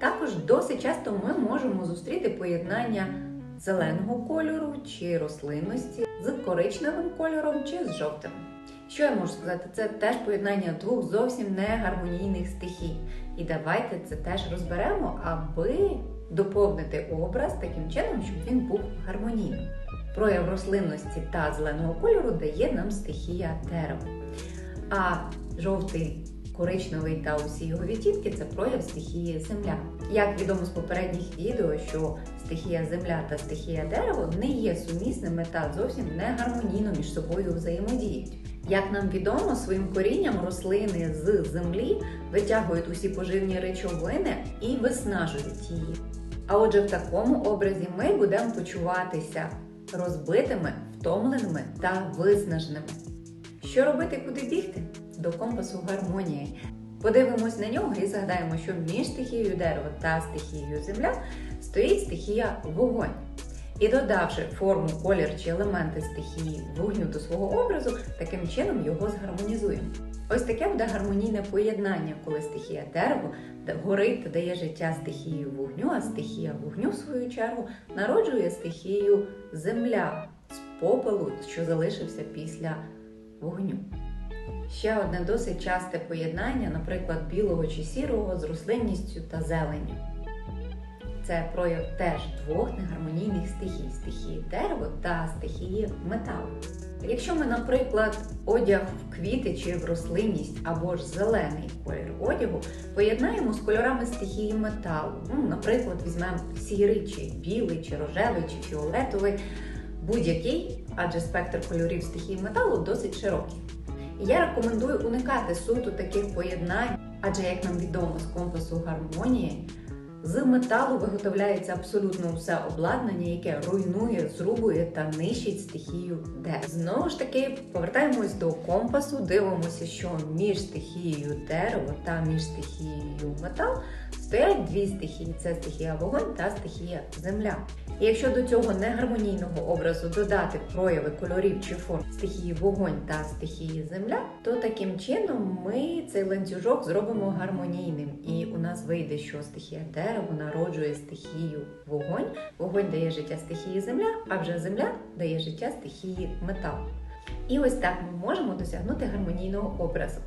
Також досить часто ми можемо зустріти поєднання зеленого кольору чи рослинності з коричневим кольором чи з жовтим. Що я можу сказати? Це теж поєднання двох зовсім не гармонійних стихій. І давайте це теж розберемо, аби доповнити образ таким чином, щоб він був гармонійним. Прояв рослинності та зеленого кольору дає нам стихія дерева. А жовтий, коричневий та усі його відтінки це прояв стихії земля. Як відомо з попередніх відео, що стихія земля та стихія дерева не є сумісними та зовсім не гармонійно між собою взаємодіють. Як нам відомо, своїм корінням рослини з землі витягують усі поживні речовини і виснажують її. А отже, в такому образі ми будемо почуватися розбитими, втомленими та виснаженими. Що робити куди бігти? До компасу гармонії. Подивимось на нього і згадаємо, що між стихією дерева та стихією земля стоїть стихія вогонь. І додавши форму, колір чи елементи стихії вогню до свого образу, таким чином його згармонізуємо. Ось таке буде гармонійне поєднання, коли стихія дерева горить та дає життя стихією вогню, а стихія вогню, в свою чергу, народжує стихію земля з попелу, що залишився після вогню. Ще одне досить часте поєднання, наприклад, білого чи сірого з рослинністю та зеленню. Це прояв теж двох негармонійних стихій стихії дерева та стихії металу. Якщо ми, наприклад, одяг в квіти чи в рослинність або ж зелений колір одягу поєднаємо з кольорами стихії металу, ну, наприклад, візьмемо сірий, чи білий, чи рожевий, чи фіолетовий, будь-який, адже спектр кольорів стихії металу досить широкий. І я рекомендую уникати суто таких поєднань, адже, як нам відомо з компасу гармонії, з металу виготовляється абсолютно все обладнання, яке руйнує, зрубує та нищить стихію дерева. Знову ж таки, повертаємось до компасу, дивимося, що між стихією дерева та між стихією метал стоять дві стихії: це стихія вогонь та стихія земля. І якщо до цього негармонійного образу додати прояви кольорів чи форм стихії вогонь та стихії земля, то таким чином ми цей ланцюжок зробимо гармонійним, і у нас вийде, що стихія дерева народжує стихію вогонь, вогонь дає життя стихії земля, а вже земля дає життя стихії метал. І ось так ми можемо досягнути гармонійного образу.